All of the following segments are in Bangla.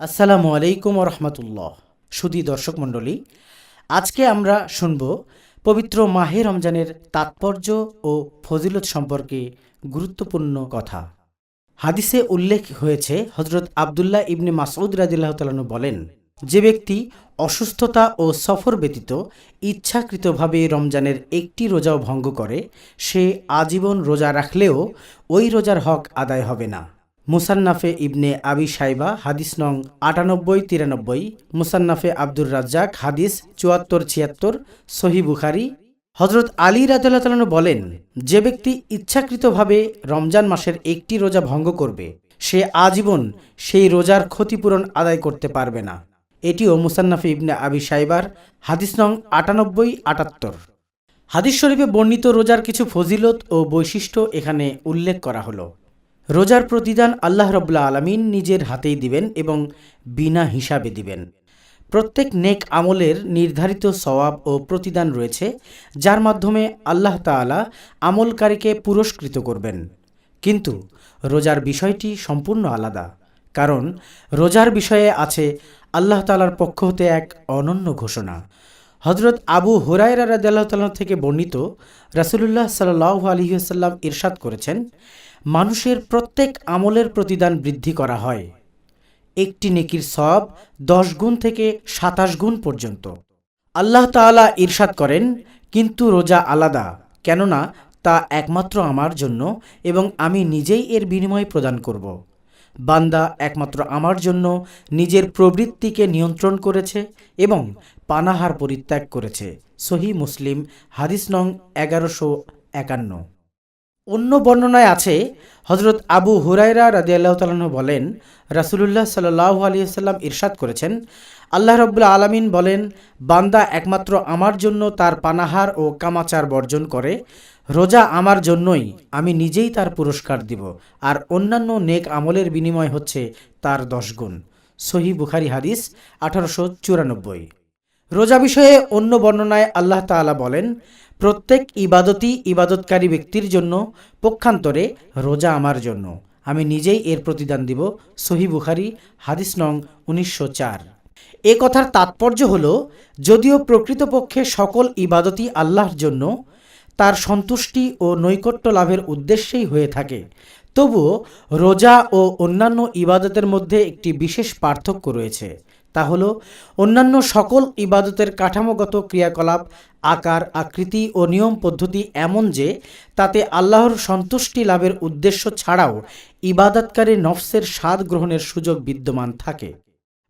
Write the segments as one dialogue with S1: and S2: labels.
S1: আসসালামু আলাইকুম রহমতুল্লাহ। সুদী দর্শক মণ্ডলী, আজকে আমরা শুনব পবিত্র মাহে রমজানের তাৎপর্য ও ফজিলত সম্পর্কে গুরুত্বপূর্ণ কথা। হাদিসে উল্লেখ হয়েছে হজরত আবদুল্লাহ ইবনে মাসউদ রাদিল্লাহ তালানু বলেন, যে ব্যক্তি অসুস্থতা ও সফর ব্যতীত ইচ্ছাকৃতভাবে রমজানের একটি রোজাও ভঙ্গ করে, সে আজীবন রোজা রাখলেও ওই রোজার হক আদায় হবে না। মুসান্নাফে ইবনে আবি সাইবা হাদিস নং আটানব্বই তিরানব্বই, মুসান্নাফে আব্দুর রাজ্জাক, হাদিস চুয়াত্তর ছিয়াত্তর, সহি বুখারি। হজরত আলী রাজু বলেন, যে ব্যক্তি ইচ্ছাকৃতভাবে রমজান মাসের একটি রোজা ভঙ্গ করবে, সে আজীবন সেই রোজার ক্ষতিপূরণ আদায় করতে পারবে না। এটিও মুসান্নাফে ইবনে আবি সাইবার হাদিস নং আটানব্বই আটাত্তর। হাদিস শরীফে বর্ণিত রোজার কিছু ফজিলত ও বৈশিষ্ট্য এখানে উল্লেখ করা হলো। রোজার প্রতিদান আল্লাহ রব্লা আলমিন নিজের হাতেই দিবেন এবং বিনা হিসাবে দিবেন। প্রত্যেক নেক আমলের নির্ধারিত সওয়াব ও প্রতিদান রয়েছে, যার মাধ্যমে আল্লাহ তাআলা আমলকারীকে পুরস্কৃত করবেন। কিন্তু রোজার বিষয়টি সম্পূর্ণ আলাদা, কারণ রোজার বিষয়ে আছে আল্লাহ তাআলার পক্ষ হতে এক অনন্য ঘোষণা। হজরত আবু হুরায়রা রাদিয়াল্লাহু থেকে বর্ণিত রাসূলুল্লাহ সাল্লাল্লাহু আলাইহি ওয়াসাল্লাম ইরশাদ করেছেন, মানুষের প্রত্যেক আমলের প্রতিদান বৃদ্ধি করা হয়। একটি নেকির সব দশ গুণ থেকে সাতাশ গুণ পর্যন্ত। আল্লাহ তাআলা ইরশাদ করেন, কিন্তু রোজা আলাদা, কেননা তা একমাত্র আমার জন্য এবং আমি নিজেই এর বিনিময় প্রদান করব। বান্দা একমাত্র আমার জন্য নিজের প্রবৃত্তিকে নিয়ন্ত্রণ করেছে এবং পানাহার পরিত্যাগ করেছে। সহি মুসলিম, হাদিস নং এগারোশো একান্ন। অন্য বর্ণনায় আছে হজরত আবু হুরাইরা রাজি আল্লাহ তালন বলেন, রাসুলুল্লাহ সাল্লাহ আলিয়াল্লাম ইরশাদ করেছেন। আল্লাহ রব্বুল্লা আলমিন বলেন, বান্দা একমাত্র আমার জন্য তার পানাহার ও কামাচার বর্জন করে, রোজা আমার জন্যই আমি নিজেই তার পুরস্কার দিব, আর অন্যান্য নেক আমলের বিনিময় হচ্ছে তার দশ গুণ। সহি বুখারি হাদিস আঠারোশো চুরানব্বই। রোজা বিষয়ে অন্য বর্ণনায় আল্লাহ তাআলা বলেন, প্রত্যেক ইবাদতই ইবাদতকারী ব্যক্তির জন্য পক্ষান্তরে রোজা আমার জন্য। আমি নিজেই এর প্রতিদান দিব। সহি বুখারি, হাদিস নং উনিশশো চার। এ কথার তাৎপর্য হল, যদিও প্রকৃতপক্ষে সকল ইবাদতই আল্লাহর জন্য, তার সন্তুষ্টি ও নৈকট্য লাভের উদ্দেশ্যেই হয়ে থাকে। তবুও রোজা ও অন্যান্য ইবাদতের মধ্যে একটি বিশেষ পার্থক্য রয়েছে। তা হল অন্যান্য সকল ইবাদতের কাঠামোগত ক্রিয়াকলাপ, আকার, আকৃতি ও নিয়ম পদ্ধতি এমন যে তাতে আল্লাহর সন্তুষ্টি লাভের উদ্দেশ্য ছাড়াও ইবাদতকারী নফসের স্বাদ গ্রহণের সুযোগ বিদ্যমান থাকে।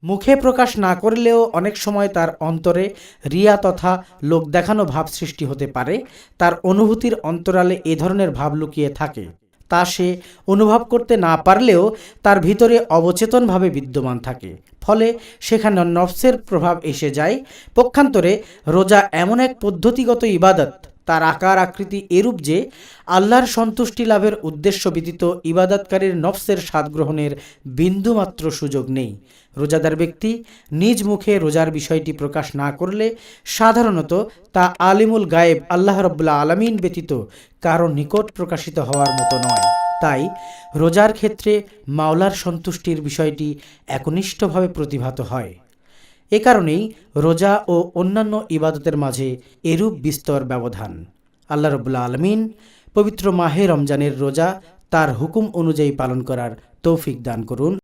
S1: মুখে প্রকাশ না করলেও অনেক সময় তার অন্তরে রিয়া তথা লোক দেখানো ভাব সৃষ্টি হতে পারে, তার অনুভূতির অন্তরালে এ ধরনের ভাব লুকিয়ে থাকে। তা সে অনুভব করতে না পারলেও তার ভিতরে অবচেতনভাবে বিদ্যমান থাকে। ফলে সেখানে নফসের প্রভাব এসে যায়। পক্ষান্তরে রোজা এমন এক পদ্ধতিগত ইবাদত তার আকার আকৃতি এরূপ যে, আল্লাহর সন্তুষ্টি লাভের উদ্দেশ্য ব্যতীত ইবাদতকারীর নফসের স্বাদ গ্রহণের বিন্দুমাত্র সুযোগ নেই। রোজাদার ব্যক্তি নিজ মুখে রোজার বিষয়টি প্রকাশ না করলে সাধারণত তা আলিমুল গায়েব আল্লাহ রব্লা আলমিন ব্যতীত কারও নিকট প্রকাশিত হওয়ার মতো নয়। তাই রোজার ক্ষেত্রে মাওলার সন্তুষ্টির বিষয়টি একনিষ্ঠভাবে প্রতিভাত হয়। এ কারণেই রোজা ও অন্যান্য ইবাদতের মাঝে এরূপ বিস্তর ব্যবধান। আল্লাহ রবুল্লা আলমিন পবিত্র মাহে রমজানের রোজা তার হুকুম অনুযায়ী পালন করার তৌফিক দান করুন।